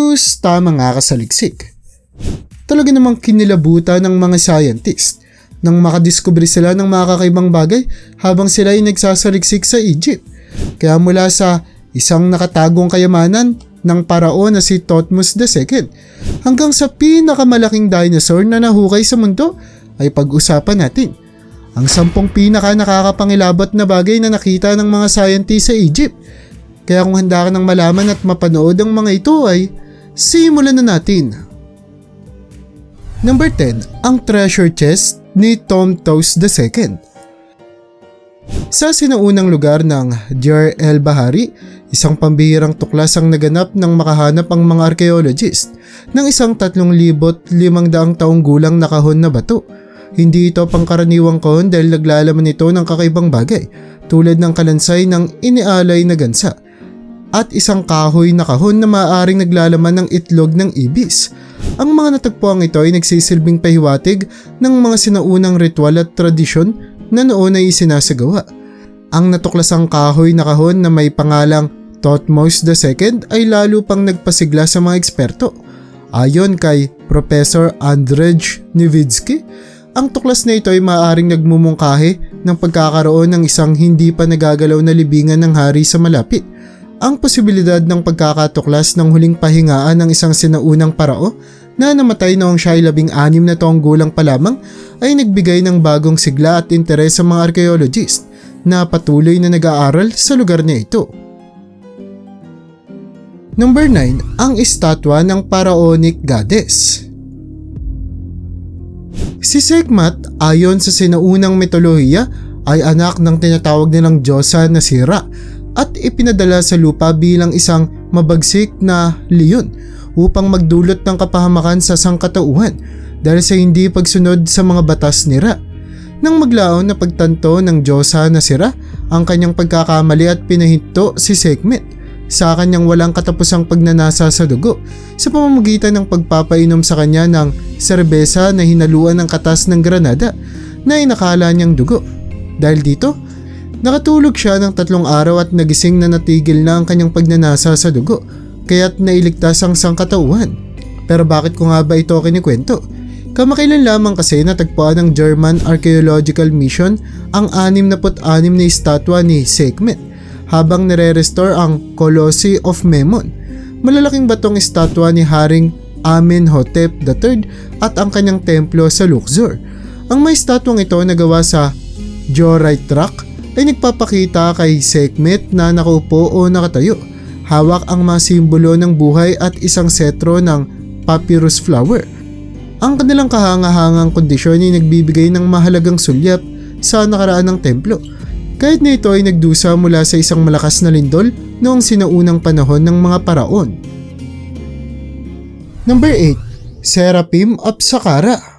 Kumusta mga kasaliksik? Talaga namang kinilabutan ng mga scientist nang makadiskubre sila ng mga kakaibang bagay habang sila ay nagsasaliksik sa Egypt. Kaya mula sa isang nakatagong kayamanan ng paraon na si Thutmose II hanggang sa pinakamalaking dinosaur na nahukay sa mundo ay pag-usapan natin. Ang sampung pinaka nakakapangilabot na bagay na nakita ng mga scientists sa Egypt. Kaya kung handa ka ng malaman at mapanood ang mga ito ay simulan na natin. Number 10, ang treasure chest ni Tom Toast II. Sa sinaunang lugar ng Deir el Bahari, isang pambihirang tuklas ang naganap nang makahanap ang mga archaeologist ng isang 3,500 taong gulang na kahon na bato. Hindi ito pangkaraniwang kahon dahil naglalaman ito ng kakaibang bagay tulad ng kalansay ng inialay na gansa at isang kahoy na kahon na maaaring naglalaman ng itlog ng ibis. Ang mga natagpuan ito ay nagsisilbing pahiwatig ng mga sinaunang ritual at tradisyon na noon ay isinasagawa. Ang natuklasang kahoy na kahon na may pangalang Thutmose II ay lalo pang nagpasigla sa mga eksperto. Ayon kay Professor Andrzej Niewicki, ang tuklas na ito ay maaaring nagmumungkahi ng pagkakaroon ng isang hindi pa nagagalaw na libingan ng hari sa malapit. Ang posibilidad ng pagkakatuklas ng huling pahingaan ng isang sinaunang parao na namatay noong siya ay labing anim na taong gulang pa lamang ay nagbigay ng bagong sigla at interes sa mga archaeologist na patuloy na nag-aaral sa lugar na ito. Number 9, ang estatwa ng Pharaonic Goddess. Si Sekhmet, ayon sa sinaunang mitolohiya, ay anak ng tinatawag nilang Diyosa na si Ra at ipinadala sa lupa bilang isang mabagsik na leon upang magdulot ng kapahamakan sa sangkatauhan dahil sa hindi pagsunod sa mga batas ni Ra. Nang maglaon na pagtanto ng Diyosa na si Ra ang kanyang pagkakamali at pinahinto si Sekhmet sa kanyang walang katapusang pagnanasa sa dugo sa pamamagitan ng pagpapainom sa kanya ng serbesa na hinaluan ng katas ng granada na inakala niyang dugo. Dahil dito, nakatulog siya ng tatlong araw at nagising na natigil na ang kanyang pagnanasa sa dugo kaya't nailigtas ang sangkatauhan. Pero bakit ko nga ba ito kinikwento? Kamakailan lamang kasi natagpuan ng German Archaeological Mission ang 66 na estatwa ni Sekhmet habang nire-restore ang Colossi of Memon. Malalaking batong estatwa ni Haring Amenhotep III at ang kanyang templo sa Luxor. Ang may estatwang ito na gawa sa Diorite rock ay nagpapakita kay Sekhmet na nakaupo o nakatayo. Hawak ang mga simbolo ng buhay at isang setro ng papyrus flower. Ang kanilang kahangahangang kondisyon ay nagbibigay ng mahalagang sulyap sa nakaraan ng templo kahit na ito ay nagdusa mula sa isang malakas na lindol noong sinaunang panahon ng mga paraon. Number 8. Seraphim of Saqqara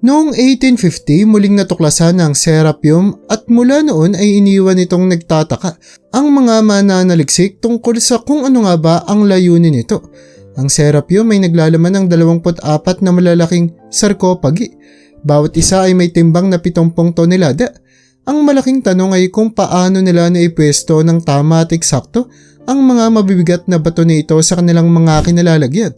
Noong 1850 muling natuklasan ang Seraphim at mula noon ay iniwan itong nagtataka ang mga mananaliksik tungkol sa kung ano nga ba ang layunin nito. Ang Seraphim ay naglalaman ng 24 na malalaking sarkopagi bawat isa ay may timbang na 70 tonelada. Ang malaking tanong ay kung paano nila naipwesto ng tama at eksakto ang mga mabibigat na bato nito sa kanilang mga kinalalagyan.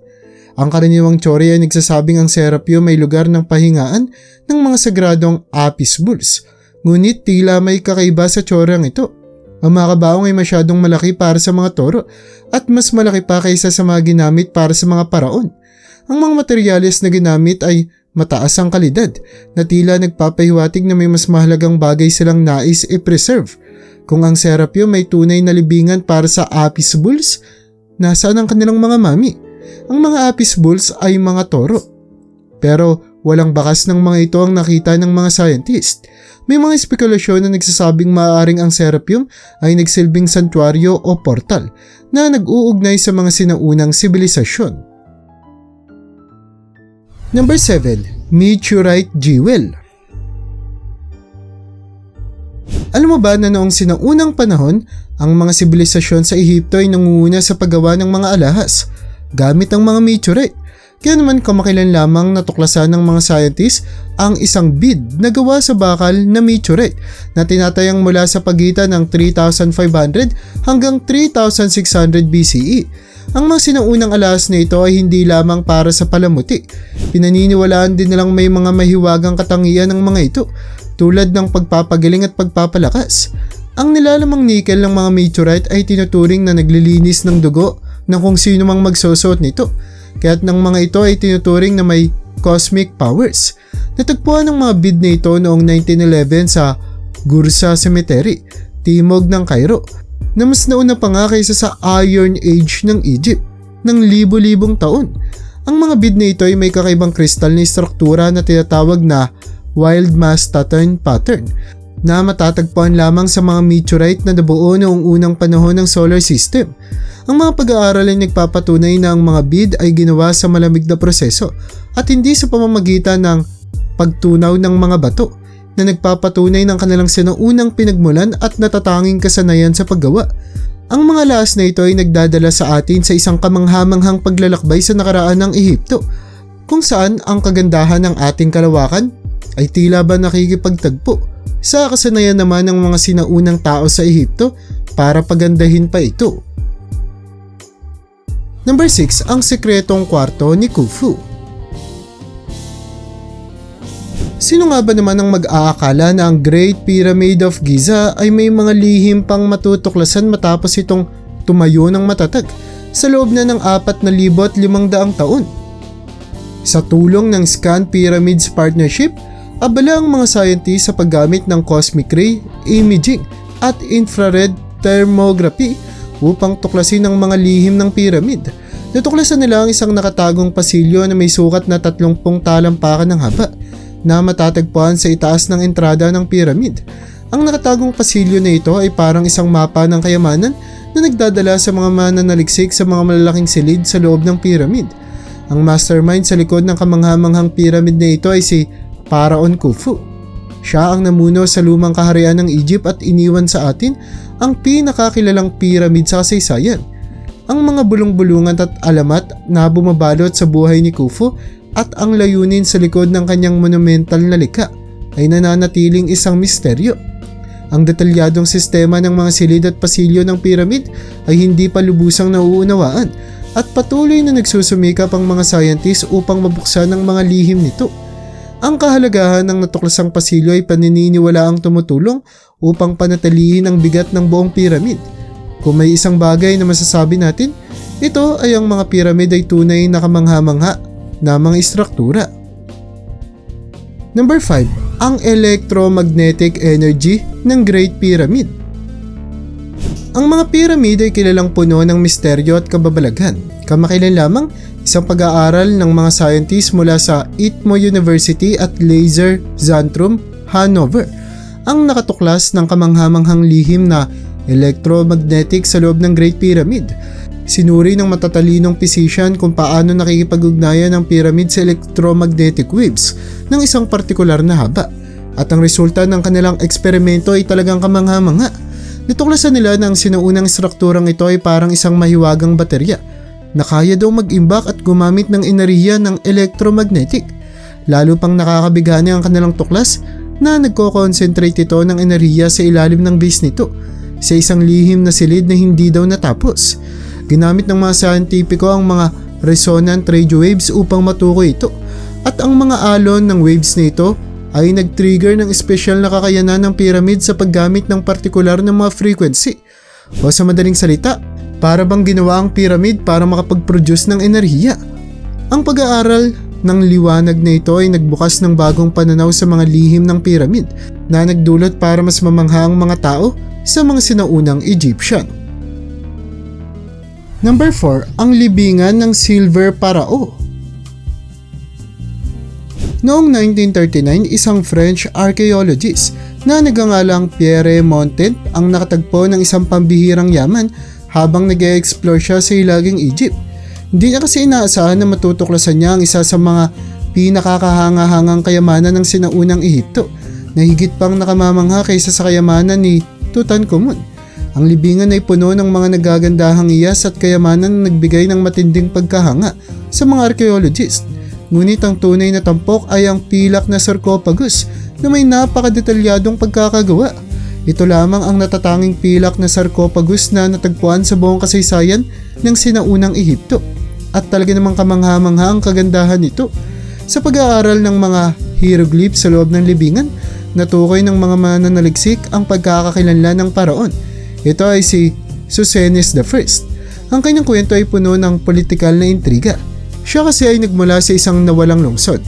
Ang karaniwang tsori ay nagsasabing ang Serapio may lugar ng pahingaan ng mga sagradong apis bulls. Ngunit tila may kakaiba sa tsorang ito. Ang mga kabaong ay masyadong malaki para sa mga toro at mas malaki pa kaysa sa mga ginamit para sa mga paraon. Ang mga materyales na ginamit ay mataas ang kalidad na tila nagpapahiwatig na may mas mahalagang bagay silang nais i-preserve. Kung ang Serapio may tunay na libingan para sa Apis Bulls, nasaan ang kanilang mga mami? Ang mga Apis Bulls ay mga toro. Pero walang bakas ng mga ito ang nakita ng mga scientist. May mga espekulasyon na nagsasabing maaaring ang Serapium ay nagsilbing santuaryo o portal na nag-uugnay sa mga sinaunang sibilisasyon. Number 7. Meteorite Jewel Alam mo ba na noong sinaunang panahon, ang mga sibilisasyon sa Ehipto ay nangunguna sa paggawa ng mga alahas gamit ang mga meteorite. Kaya naman kamakilan lamang natuklasan ng mga scientists ang isang bead na gawa sa bakal na meteorite na tinatayang mula sa pagitan ng 3,500 hanggang 3,600 BCE. Ang mga sinaunang alas na ito ay hindi lamang para sa palamuti. Pinaniniwalaan din nilang may mga mahiwagang katangian ng mga ito tulad ng pagpapagaling at pagpapalakas. Ang nilalamang nickel ng mga meteorite ay tinuturing na naglilinis ng dugo ng kung sino mang magsusot nito kaya't ng mga ito ay tinuturing na may cosmic powers. Natagpuan ng mga bid na ito noong 1911 sa Gursa Cemetery, timog ng Cairo, na mas nauna pa nga kaysa sa Iron Age ng Egypt, ng libo-libong taon. Ang mga bid na ito ay may kakaibang kristal na struktura na tinatawag na wild mass pattern pattern na matatagpuan lamang sa mga meteorite na nabuo noong unang panahon ng solar system. Ang mga pag-aaral ay nagpapatunay na ang mga bead ay ginawa sa malamig na proseso at hindi sa pamamagitan ng pagtunaw ng mga bato na nagpapatunay ng kanilang sinaunang pinagmulan at natatanging kasanayan sa paggawa. Ang mga laas na ito ay nagdadala sa atin sa isang kamanghamanghang paglalakbay sa nakaraan ng Ehipto, kung saan ang kagandahan ng ating kalawakan ay tila ba nakikipagtagpo sa kasanayan naman ng mga sinaunang tao sa Ehipto para pagandahin pa ito. Number 6, ang sekretong kwarto ni Khufu. Sino nga ba naman ang mag-aakala na ang Great Pyramid of Giza ay may mga lihim pang matutuklasan matapos itong tumayo ng matatag sa loob na ng 4,500 taon? Sa tulong ng Scan Pyramids Partnership, abala ang mga scientists sa paggamit ng cosmic ray imaging at infrared thermography upang tuklasin ang mga lihim ng pyramid. Natuklasan nila ang isang nakatagong pasilyo na may sukat na 30 talampakan ng haba na matatagpuan sa itaas ng entrada ng pyramid. Ang nakatagong pasilyo na ito ay parang isang mapa ng kayamanan na nagdadala sa mga mananaliksik sa mga malalaking silid sa loob ng pyramid. Ang mastermind sa likod ng kamanghamanghang pyramid na ito ay si Pharaon Khufu. Siya ang namuno sa lumang kaharian ng Egypt at iniwan sa atin ang pinakakilalang pyramid sa kasaysayan. Ang mga bulong-bulungan at alamat na bumabalot sa buhay ni Khufu at ang layunin sa likod ng kanyang monumental na likha ay nananatiling isang misteryo. Ang detalyadong sistema ng mga silid at pasilyo ng pyramid ay hindi pa lubusang nauunawaan at patuloy na nagsusumikap ang mga scientists upang mabuksan ang mga lihim nito. Ang kahalagahan ng natuklasang pasilyo ay paniniwala ang tumutulong upang panatilihin ang bigat ng buong pyramid. Kung may isang bagay na masasabi natin, ito ay ang mga pyramid ay tunay na kamangha-mangha na mga istruktura. Number 5. Ang electromagnetic energy ng Great Pyramid. Ang mga pyramid ay kilalang puno ng misteryo at kababalaghan. Kamakailan lamang, isang pag-aaral ng mga scientists mula sa ITMO University at Laser Zentrum, Hanover ang nakatuklas ng kamanghamanghang lihim na electromagnetic sa loob ng Great Pyramid. Sinuri ng matatalinong physician kung paano nakikipag-ugnayan ang pyramid sa electromagnetic waves ng isang partikular na haba. At ang resulta ng kanilang eksperimento ay talagang kamangha-mangha. Natuklasan nila na ang sinuunang strukturang ito ay parang isang mahiwagang baterya na kaya daw mag-imbak at gumamit ng enerhiya ng electromagnetic. Lalo pang nakakabigani ang kanilang tuklas na nagko-concentrate ito ng enerhiya sa ilalim ng base nito sa isang lihim na silid na hindi daw natapos. Ginamit ng mga scientifico ang mga resonant radio waves upang matukoy ito at ang mga alon ng waves na ito ay nag-trigger ng espesyal na kakayanan ng pyramid sa paggamit ng partikular na mga frequency. O sa madaling salita, para bang ginawa ang pyramid para makapag-produce ng enerhiya. Ang pag-aaral ng liwanag na ito ay nagbukas ng bagong pananaw sa mga lihim ng pyramid na nagdulot para mas mamangha ang mga tao sa mga sinaunang Egyptian. Number 4, ang libingan ng Silver Parao. Noong 1939, isang French archaeologist na nagangalang Pierre Montet ang nakatagpo ng isang pambihirang yaman habang nag explore siya sa Hilaging Egypt. Hindi niya kasi inaasahan na matutuklasan niya ang isa sa mga pinakakahanga-hangang kayamanan ng sinaunang Ehipto na higit pang nakamamangha kaysa sa kayamanan ni Tutankhamun. Ang libingan ay puno ng mga nagagandahang iyas at kayamanan na nagbigay ng matinding pagkahanga sa mga archaeologist. Ngunit ang tunay na tampok ay ang pilak na sarcophagus na may napakadetalyadong pagkakagawa. Ito lamang ang natatanging pilak na sarcophagus na natagpuan sa buong kasaysayan ng sinaunang Ehipto. At talaga namang kamangha-mangha ang kagandahan nito. Sa pag-aaral ng mga hieroglyphs sa loob ng libingan, natukoy ng mga mananaliksik ang pagkakakilanlan ng paraon. Ito ay si Susenes I. Ang kanyang kwento ay puno ng politikal na intriga. Siya kasi ay nagmula sa isang nawalang lungsod.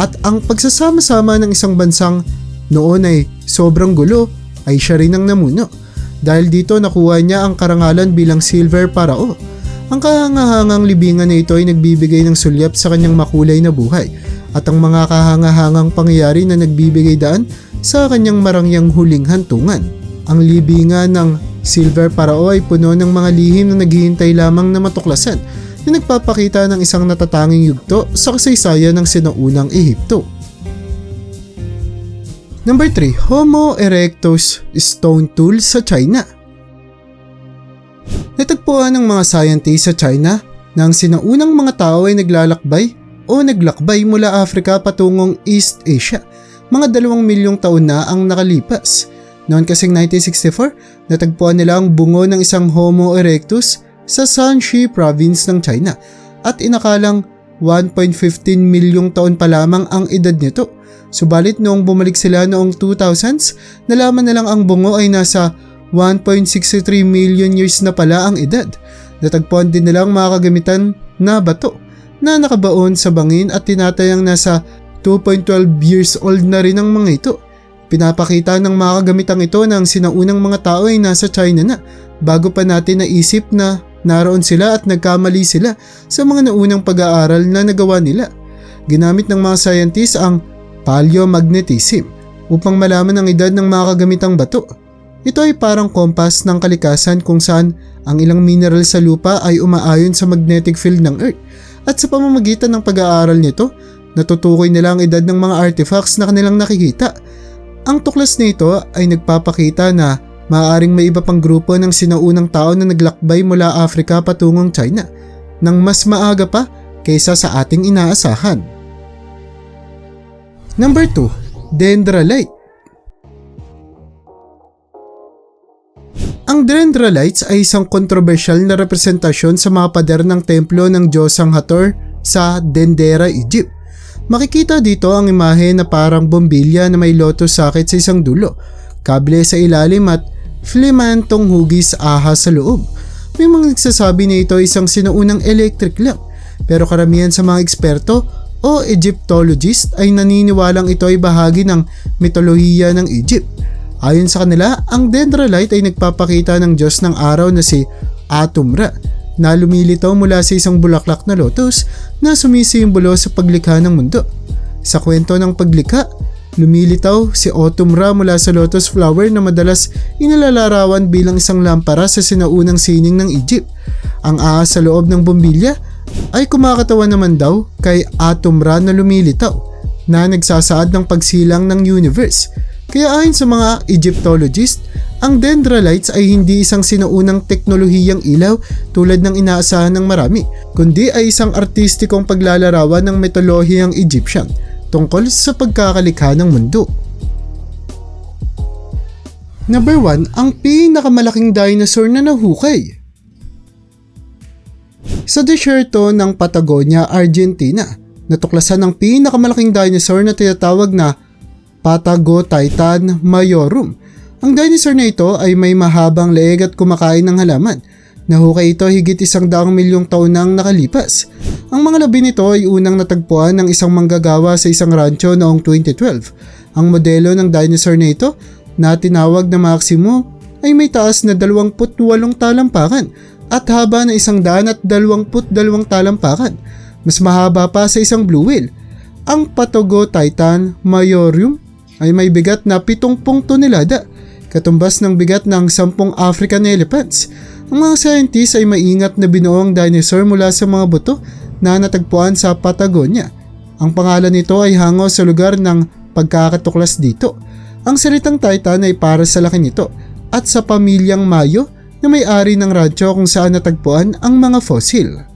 At ang pagsasama-sama ng isang bansang noon ay sobrang gulo ay siya rin ang namuno. Dahil dito nakuha niya ang karangalan bilang Silver Parao. Ang kahangahangang libingan na ito ay nagbibigay ng sulyap sa kanyang makulay na buhay at ang mga kahangahangang pangyayari na nagbibigay daan sa kanyang marangyang huling hantungan. Ang libingan ng Silver Parao ay puno ng mga lihim na naghihintay lamang na matuklasan na nagpapakita ng isang natatanging yugto sa kasaysayan ng sinaunang Ehipto. Number 3, Homo erectus stone tool sa China. Natagpuan ng mga scientists sa China na ang sinaunang mga tao ay naglalakbay o naglakbay mula Africa patungong East Asia. Mga dalawang milyong taon na ang nakalipas. Noon kasing 1964, natagpuan nila ang bungo ng isang Homo erectus sa Shanxi province ng China at inakalang 1.15 milyong taon pa lamang ang edad nito. Subalit noong bumalik sila noong 2000s, nalaman na lang ang bungo ay nasa 1.63 million years na pala ang edad. Natagpuan din nila ang mga kagamitan na bato na nakabaon sa bangin at tinatayang nasa 2.12 years old na rin ang mga ito. Pinapakita ng mga kagamitang ito na ang sinaunang mga tao ay nasa China na bago pa natin naisip na naroon sila at nagkamali sila sa mga naunang pag-aaral na nagawa nila. Ginamit ng mga scientists ang paleomagnetism upang malaman ang edad ng mga kagamitang bato. Ito ay parang kompas ng kalikasan kung saan ang ilang mineral sa lupa ay umaayon sa magnetic field ng Earth at sa pamamagitan ng pag-aaral nito, natutukoy nila ang edad ng mga artifacts na kanilang nakikita. Ang tuklas nito ay nagpapakita na maaaring may iba pang grupo ng sinaunang tao na naglakbay mula Africa patungong China nang mas maaga pa kaysa sa ating inaasahan. Number 2, Dendrolite Ang Dendrolites ay isang kontrobersyal na representasyon sa mga pader ng templo ng Diyosang Hathor sa Dendera, Egypt. Makikita dito ang imahe na parang bombilya na may lotus sakit sa isang dulo, kable sa ilalim at flimantong hugis ahas sa loob. May mga nagsasabi na ito isang sinaunang electric lamp, pero karamihan sa mga eksperto o Egyptologist ay naniniwalang ito ay bahagi ng mitolohiya ng Egypt Ayon sa kanila, ang dendrolite ay nagpapakita ng Diyos ng araw na si Atumra na lumilitaw mula sa isang bulaklak na lotus na sumisimbolo sa paglikha ng mundo. Sa kwento ng paglikha, lumilitaw si Otumra mula sa lotus flower na madalas inilalarawan bilang isang lampara sa sinaunang sining ng Egypt. Ang ahas sa loob ng bombilya ay kumakatawan naman daw kay Atumra na lumilitaw na nagsasaad ng pagsilang ng universe kaya ayon sa mga Egyptologist, ang dendrolites ay hindi isang sinaunang teknolohiyang ilaw tulad ng inaasahan ng marami, kundi ay isang artistikong paglalarawan ng mitolohiyang Egyptian tungkol sa pagkakalikha ng mundo. Number 1, ang pinakamalaking dinosaur na nahukay. Sa desyerto ng Patagonia, Argentina, natuklasan ang pinakamalaking dinosaur na tinatawag na Patagotitan majorum. Ang dinosaur na ito ay may mahabang leeg at kumakain ng halaman. Nahukay ito higit isang daang milyong taon nang nakalipas. Ang mga labi nito ay unang natagpuan ng isang manggagawa sa isang rancho noong 2012. Ang modelo ng dinosaur na ito na tinawag na Maximo ay may taas na 28 talampakan at haba na isang daan at 22 talampakan. Mas mahaba pa sa isang blue whale. Ang Patago Titan Majorium ay may bigat na 70 tonelada, katumbas ng bigat ng 10 African elephants. Ang mga scientists ay maingat na binuo ang dinosaur mula sa mga buto na natagpuan sa Patagonia. Ang pangalan nito ay hango sa lugar ng pagkakatuklas dito. Ang salitang Titan ay para sa laki nito at sa pamilyang Mayo na may-ari ng radyo kung saan natagpuan ang mga fossil.